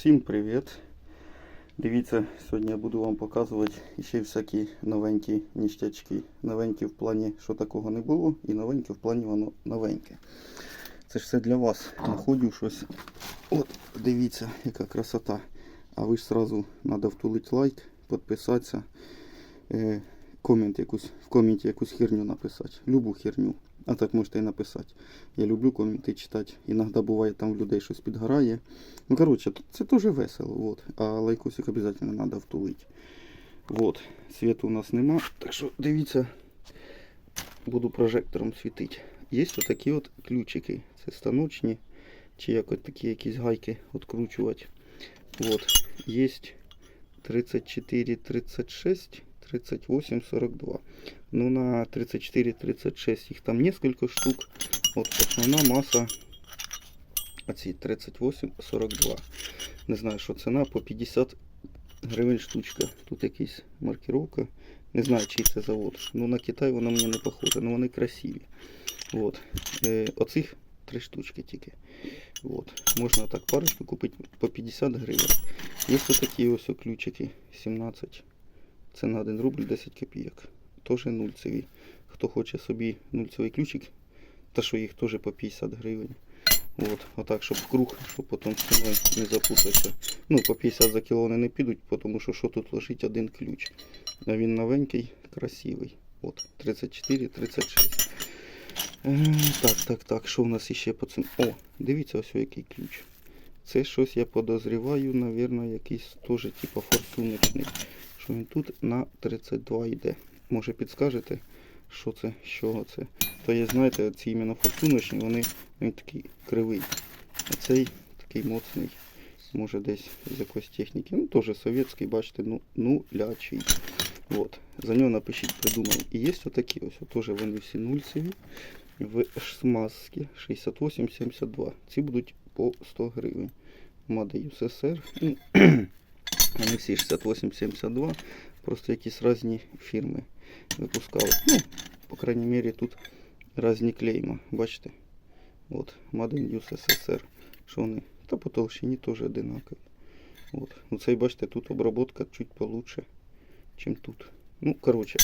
Всім привіт! Дивіться, сьогодні я буду вам показувати ще всякі новенькі ніштячки. Новенькі в плані, що такого не було, і новенькі в плані воно новеньке. Це ж все для вас. Находю щось. От, дивіться, яка красота. А ви ж сразу треба втулити лайк, підписатися, е, комент якусь, в коменті якусь херню написати. Любу херню. А так можете і написати. Я люблю коменти читати. Іноді буває там в людей щось підгорає. Ну, коротше, це теж весело. Вот. А лайкосик обов'язково треба втулити. Вот. Світу у нас нема. Так що дивіться, буду прожектором світити. Є отакі от ключики. Це станочні. Чи як от такі якісь гайки відкручувати. Вот. Є 34, 36, 38, 42. Ну, на 34-36 их там несколько штук. Вот основна масса оці 38-42. Не знаю, що ціна по 50 гривень штучка. Тут якась маркировка. Не знаю, чий це завод. Ну на Китай воно мені не похоже, але вони красиві. Вот. Е, оцих три штучки тільки. Вот. Можна так парочку купити по 50 гривень. Є ось такі ось ключики 17. Це на 1 рубль 10 копійок. Теж нульцеві. Хто хоче собі нульцевий ключик, та що їх теж по 50 гривень. От, отак, щоб круг, щоб потім ціною не запутатися. Ну, по 50 за кіло вони не підуть, тому що що тут лежить один ключ. А він новенький, красивий. От, 34, 36. Е, так, так, так, що в нас іще по цим? О, дивіться ось який ключ. Це щось я подозріваю, напевно, якийсь теж типу форсуночний. Що він тут на 32 йде. Може підскажете, що це, чого це? То є, знаєте, ці іменно фортуночні, вони він такий кривий. А цей такий моцний. Може десь з якоїсь техніки. Ну, теж совєтський, бачите, ну, нулячий. От. За нього напишіть, придумав. І є отакі ось, теж вони всі нульцеві. В смазці 68-72. Ці будуть по 100 гривень. Мада ЮССР. Вони всі 68-72. Просто якісь різні фірми випускали. Ну, по крайней мере, тут різні клейма. Бачите? От, Made in USSR. Що вони? Та по толщині теж одинакові. От. Ну, цей, бачите, тут обработка чуть получше, ніж тут. Ну, коротше,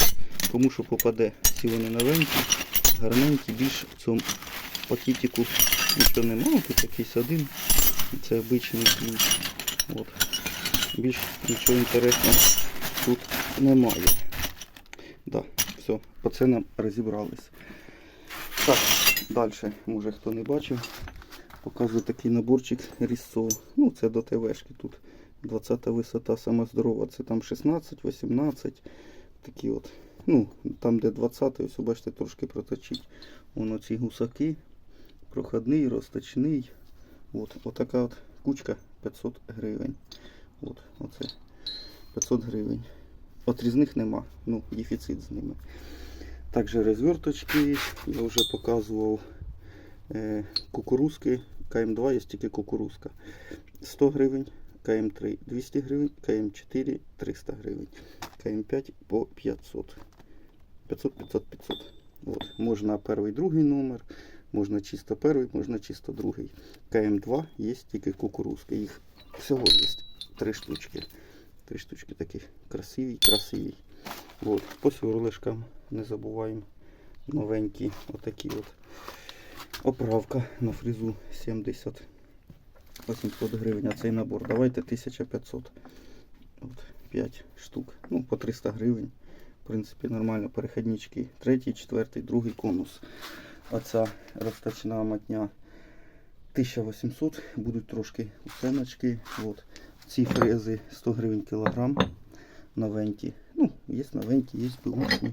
кому що попаде, всі вони новенькі, гарненькі, більш в цьому пакетику нічого немає. Тут якийсь один. Це обичний ключ. От. Більш нічого інтересного тут немає. Да, все, по ценам розібрались. Так, далі, може хто не бачив, показую такий наборчик різцов. Ну, це до ТВшки тут. 20 висота сама здорова. Це там 16, 18. Такі от. Ну, там де 20, ось бачите, трошки проточить. Воно ці гусаки. Проходний, розточний. От, отака от кучка 500 гривень. От, оце 500 гривень. Отрізних нема, ну, дефіцит з ними. Також розверточки, я вже показував е, кукурузки. КМ2 є тільки кукурузка. 100 гривень, КМ3 200 гривень, КМ4 300 гривень, КМ5 по 500. 500, 500, 500. От. Можна перший, другий номер, можна чисто перший, можна чисто другий. КМ2 є тільки кукурузки. Їх всього є три штучки. Три штучки таких красиві, красиві. От. По сверлишкам не забуваємо. Новенькі. Отакі от. Оправка на фрезу 70. 800 гривень. А цей набор. Давайте 1500. От, 5 штук. Ну, по 300 гривень. В принципі, нормально. Переходнички. Третій, четвертий, другий конус. Оця розточна матня 1800. Будуть трошки оценочки. От. Ці фрези 100 гривень кілограм. Новенькі. Ну, є новенькі, є беушні.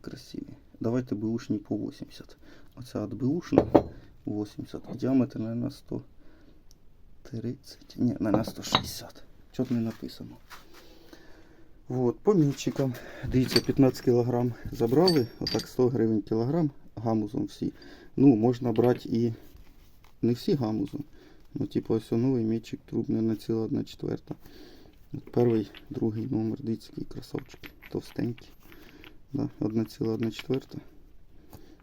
Красиві. Давайте беушні по 80. Оця от беушна 80. Діаметр, наверное, 130. Ні, наверное, 160. Чого не написано. Вот, по мільчикам. Дивіться, 15 кг забрали. Отак 100 гривень кілограм. Гамузом всі. Ну, можна брати і не всі гамузом. Ну, типу, ось новий мічик трубний на ціла 1 четверта. Перший, другий номер, дивіться, які красавчики. Товстенькі. Да, 1,1 четверта.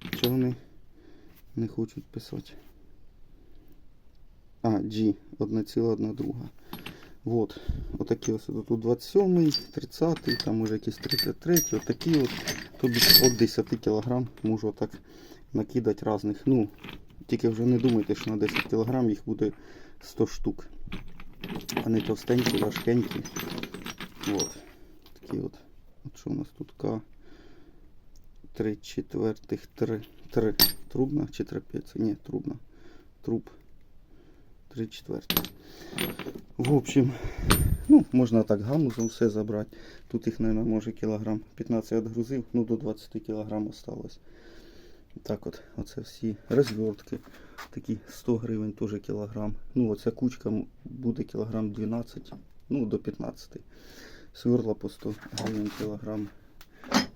Чого вони не хочуть писати? А, G, 1,1 Вот. Отакі ось тут 27, 30, там може якісь 33, отакі от. Тобі от 10 кг можу отак накидати різних. Ну, тільки вже не думайте, що на 10 кг їх буде 100 штук. Вони товстенькі, важкенькі. Вот. Такі от. От що у нас тут К. 3 четвертих, 3. 3. Трубна чи трапеція? Ні, трубна. Труб. 3 четвертих. В общем, ну, можна так гамузом все забрати. Тут їх, мабуть, може кілограм 15 відгрузив, ну до 20 кілограм осталось. Так от, оце всі розвертки. Такі 100 гривень теж кілограм. Ну, оця кучка буде кілограм 12, ну до 15. Сверла по 100 гривень кілограм.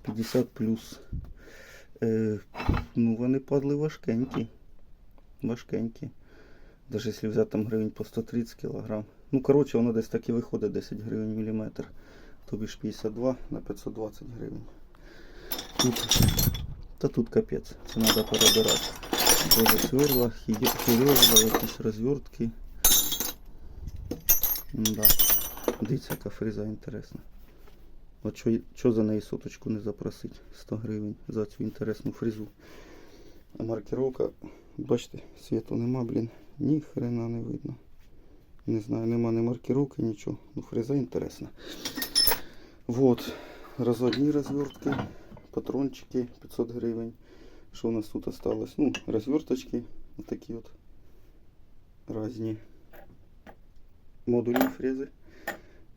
50 плюс. Е, ну, вони падли важкенькі. Важкенькі. Даже якщо взяти там гривень по 130 кг. Ну, коротше, воно десь так і виходить 10 гривень міліметр. Тобі ж 52 на 520 гривень. Тут, та тут капець, це треба перебирати. Боже сверла, хірезла, якісь розвертки. Да. Дивіться, яка фреза інтересна. От що, що за неї соточку не запросить? 100 гривень за цю інтересну фрезу. А маркировка, бачите, світу нема, блін, ні хрена не видно. Не знаю, нема ні маркировки, нічого. Ну, фреза інтересна. Вот, розводні розвертки, патрончики 500 гривень. Що у нас тут осталось? Ну, розверточки, отакі от різні. Модульні фрези.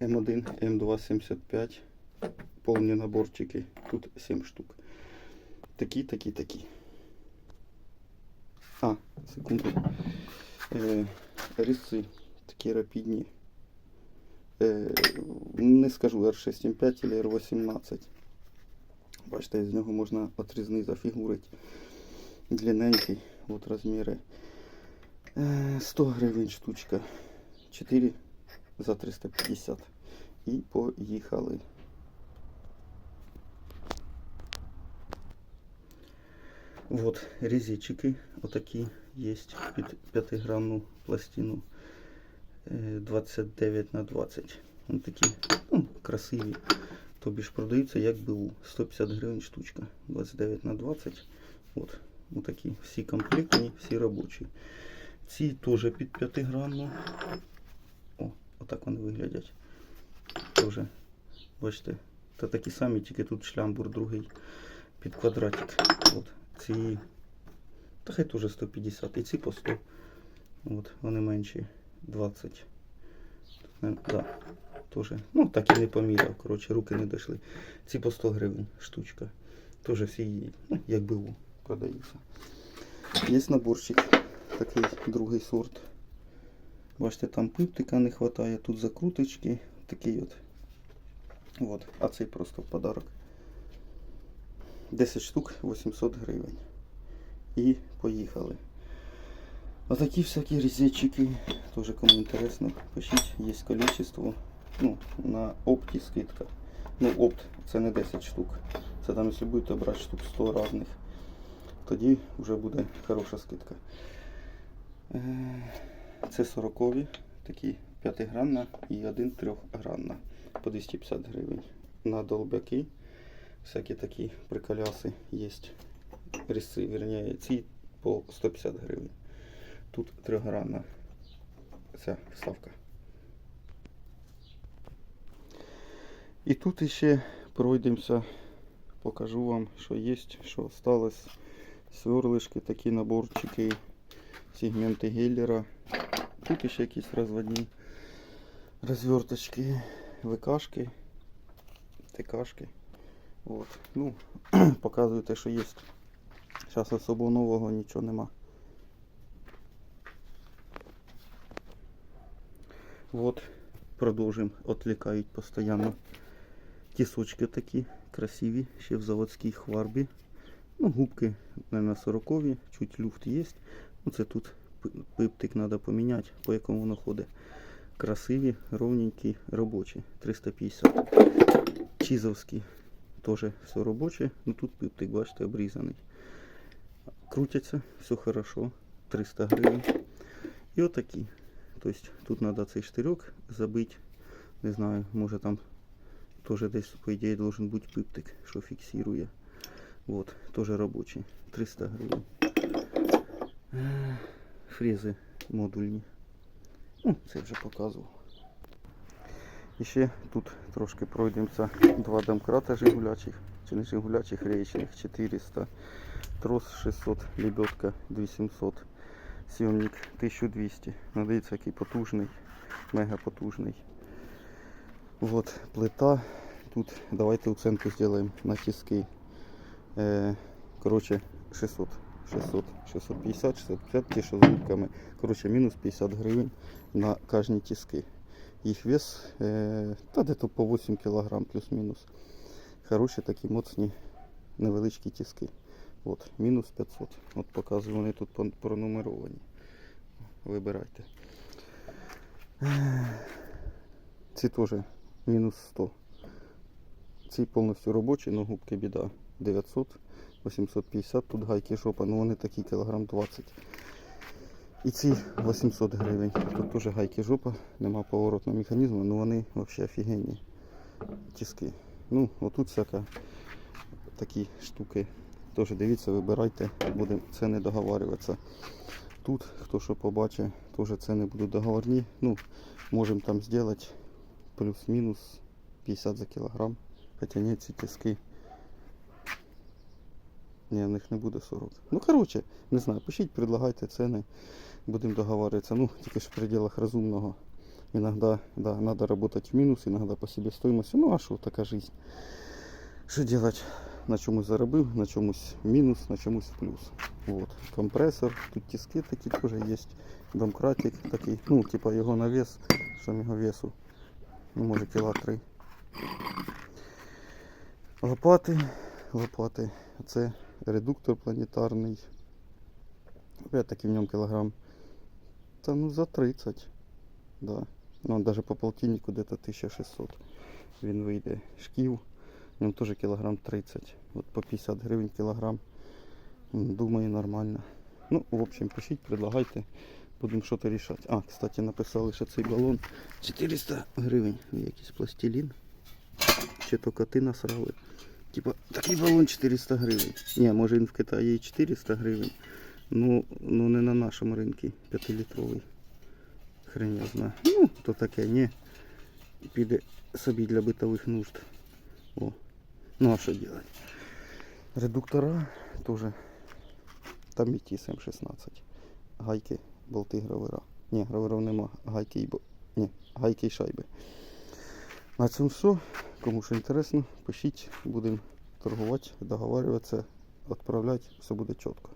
М1, М275. Повні наборчики. Тут 7 штук. Такі, такі, такі. А, секунду. Е, різці такі рапідні. Е, не скажу R675 или R18. Бачите, з нього можна отрізний зафігурити. Длинненький, от розміри. Е, 100 гривень штучка. 4 за 350. І поїхали. Вот резичики отакі є під 5 грамну пластину е, 29 на 20. Вони такі ну, красиві. Тобі ж продаються як БУ. 150 гривень штучка. 29 на 20. От, отакі всі комплектні, всі робочі. Ці теж під 5 грамну. О, отак вони виглядять. Тоже, бачите, та такі самі, тільки тут шлямбур другий під квадратик. От. Ці. Та хай теж 150. І ці по 100. От, вони менші 20. Тут, да, теж. Ну, так і не поміряв. Коротше, руки не дійшли. Ці по 100 гривень штучка. Теж всі, ну, як БУ продаються. Є наборчик, такий другий сорт. Бачите, там пиптика не вистачає, тут закруточки, такий от. От, а цей просто в подарок. 10 штук 800 гривень. І поїхали. Отакі всякі різетчики. Тоже кому інтересно, пишіть, є количество. Ну, на опті скидка. Ну, опт це не 10 штук. Це там, якщо будете брати штук 100 різних, тоді вже буде хороша скидка. Е, Це 40 такі 5-гранна і один 3-гранна по 250 гривень. На долбяки всякі такі приколяси є. Різці, верніше, ці по 150 гривень. Тут 3-гранна ця вставка. І тут іще пройдемося, покажу вам, що є, що осталось. Сверлишки, такі наборчики, сегменти геллера. Тут іще якісь розводні розверточки, ВКшки, ТКшки. От. Ну, показую те, що є. Зараз особо нового нічого нема. Вот, продовжуємо. Отвлекають постійно. Тісочки такі красиві, ще в заводській хварбі. Ну, губки, наверное, 40 чуть люфт є. Ну, це тут пиптик треба поміняти, по якому воно ходить. Красиві, ровненькі, робочі. 350. Чізовські теж все робоче. Ну тут пиптик, бачите, обрізаний. Крутяться, все хорошо. 300 гривень. І отакі. Тобто тут треба цей штирьок забити. Не знаю, може там теж десь, по ідеї, должен бути пиптик, що фіксує. Вот, теж робочий. 300 гривень. Е, Фрези модульні. Ну, це вже показував. І ще тут трошки пройдемося. Два домкрата жигулячих, чи не жигулячих, речних 400. Трос 600, лебедка 2700. Сйомник 1200. Ну, дивіться, який потужний, мега потужний. Вот плита. Тут давайте оценку зробимо на тиски. Е, коротше, 600. 600, 650, 650, ті, що з губками. Коротше, мінус 50 гривень на кожні тиски. Їх вес та де-то по 8 кг плюс-мінус. Хороші такі моцні невеличкі тиски. От, мінус 500. От показую, вони тут пронумеровані. Вибирайте. Ці теж мінус 100. Ці повністю робочі, но губки біда 900, 850, тут гайки жопа, ну вони такі кілограм 20. І ці 800 гривень. Тут теж гайки жопа, нема поворотного механізму, ну вони взагалі офігенні тиски. Ну, отут всяка такі штуки. Теж дивіться, вибирайте, будемо ціни договарюватися. Тут, хто що побачить, теж ціни будуть договорні. Ну, можемо там зробити плюс-мінус 50 за кілограм. Хоча ні, ці тиски. Ні, в них не буде 40. Ну, коротше, не знаю, пишіть, предлагайте ціни. Будемо договарюватися. Ну, тільки ж в пределах розумного. Иногда, да, надо работать в минус, иногда по себестоимости. Ну, а що, така жизнь. Що делать? На чомусь заробив, на чомусь мінус, на чомусь плюс. Вот. Компресор, тут тиски такі теж є. Домкратик такий, ну, типа його на вес, що його весу. Ну, може кіла 3. Лопати, лопати. Це редуктор планетарний. Опять таки в ньому кілограм. Та ну за 30. Да. Ну, даже по полтиннику где-то 1600 він вийде. Шків, в ньому теж кілограм 30. От по 50 гривень кілограм. Думаю, нормально. Ну, в общем, пишіть, предлагайте. Будемо щось рішати. А, кстати, написали, що цей балон 400 гривень. Якийсь пластилін. Чи то коти насрали. Типа, такий балон 400 гривень. Ні, може він в Китаї і 400 гривень. Ну, ну не на нашому ринку 5-літровий. Хрен я знаю. Ну, то таке, ні. Піде собі для битових нужд. О. Ну а що делать? Редуктора теж. Там і ті 716. Гайки, болти, гравера. Ні, граверов нема. Гайки і. Ні, гайки і шайби. На цьому все. Кому що інтересно, пишіть, будемо торгувати, договарюватися, відправляти, все буде чітко.